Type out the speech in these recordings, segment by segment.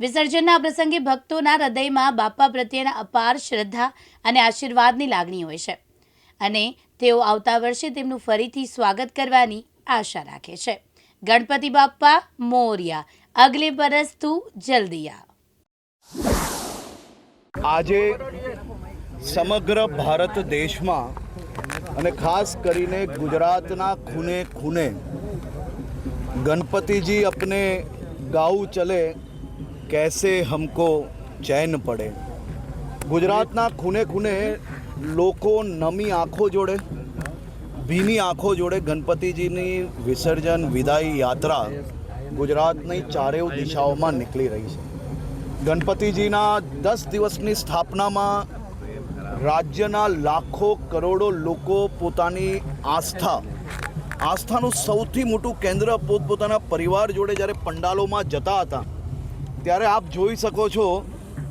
વિસર્જનના પ્રસંગે ભક્તોના હૃદયમાં બાપા પ્રત્યેના અપાર શ્રદ્ધા અને આશીર્વાદની લાગણી હોય છે. અને તેઓ આવતા વર્ષે તેમનું ફરીથી સ્વાગત કરવાની આશા રાખે છે. ગણપતિ બાપા મોરિયા. અગલે વરસ તું જલ્દીયા. આજે સમગ્ર ભારત દેશમાં અને ખાસ કરીને ગુજરાતના ખૂને ખૂને ગણપતિજી અપને ગાઉ ચલે कैसे हमको ચैન પડે ગુજરાતના ખૂને ખૂને લોકો નમી આંખો જોડે ભીની આંખો જોડે ગણપતિજીની વિસર્જન વિદાય યાત્રા ગુજરાતની ચારેય દિશાઓમાં નીકળી રહી છે ગણપતિજીના દસ દિવસની સ્થાપનામાં રાજ્યના લાખો કરોડો લોકો પોતાની આસ્થા આસ્થાનું સૌથી મોટું કેન્દ્ર પોતપોતાના પરિવાર જોડે જ્યારે પંડાલોમાં જતા હતા ત્યારે આપ જોઈ શકો છો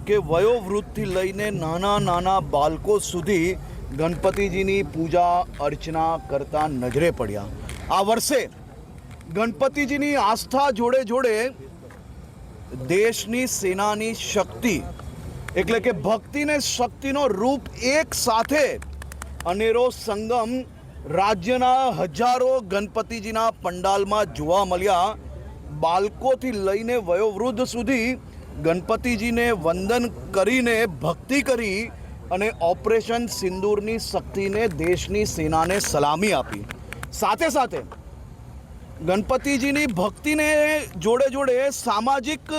કે વયોવૃદ્ધથી લઈને નાના નાના બાળકો સુધી ગણપતિજીની પૂજા, અર્ચના કરતા નજરે પડ્યા. આ વર્ષે ગણપતિજીની આસ્થા જોડે જોડે દેશની સેનાની શક્તિ, એટલે કે ભક્તિને શક્તિનો રૂપ એક સાથે અનેરો સંગમ રાજ્યના હજારો ગણપતિજીના પંડાલમાં જોવા મળ્યા. બાળકોથી લઈને વયોવૃદ્ધ સુધી ગણપતિજીને વંદન કરીને ભક્તિ કરી અને ઓપરેશન સિંદૂરની શક્તિને દેશની સેનાને સલામી આપી. સાથે સાથે ગણપતિજીની ભક્તિને જોડે જોડે સામાજિક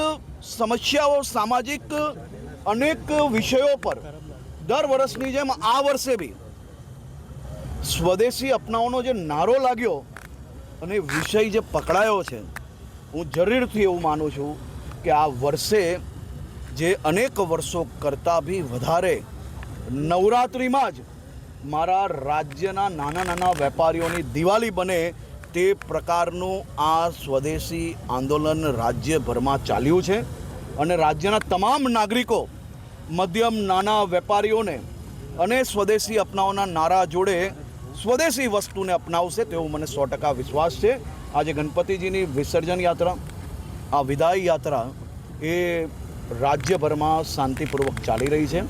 સમસ્યાઓ, સામાજિક અનેક વિષયો પર દર વર્ષની જેમ આ વર્ષે બી સ્વદેશી અપનાવવાનો જે નારો લાગ્યો અને વિષય જે પકડાયો છે હું જરૂરથી એવું માનું છું કે આ વર્ષે જે અનેક વર્ષો કરતાં બી વધારે નવરાત્રિમાં જ મારા રાજ્યના નાના નાના વેપારીઓની દિવાળી બને તે પ્રકારનું આ સ્વદેશી આંદોલન રાજ્યભરમાં ચાલ્યું છે અને રાજ્યના તમામ નાગરિકો, મધ્યમ નાના વેપારીઓને અને સ્વદેશી અપનાવવાના નારા જોડે સ્વદેશી વસ્તુને અપનાવશે તેવો મને સો ટકા વિશ્વાસ છે. આજે ગણપતિજીની વિસર્જન યાત્રા, આ વિદાય યાત્રા એ રાજ્યભરમાં શાંતિપૂર્વક ચાલી રહી છે.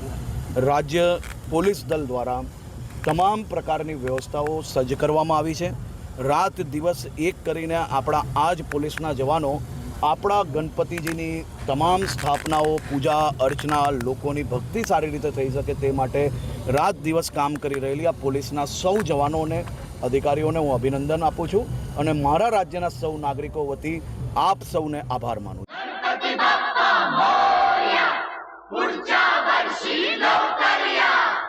રાજ્ય પોલીસ દળ દ્વારા તમામ પ્રકારની વ્યવસ્થાઓ સજ્જ કરવામાં આવી છે. રાત દિવસ એક કરીને આપણા આ જ પોલીસના જવાનો, આપણા ગણપતિજીની તમામ સ્થાપનાઓ, પૂજા અર્ચના લોકોની ભક્તિ સારી રીતે થઈ શકે તે માટે રાત દિવસ કામ કરી રહેલી આ પોલીસના સૌ જવાનોને, અધિકારીઓને હું અભિનંદન આપું છું અને મારા રાજ્યના સૌ નાગરિકો વતી આપ સૌને આભાર માનું છું.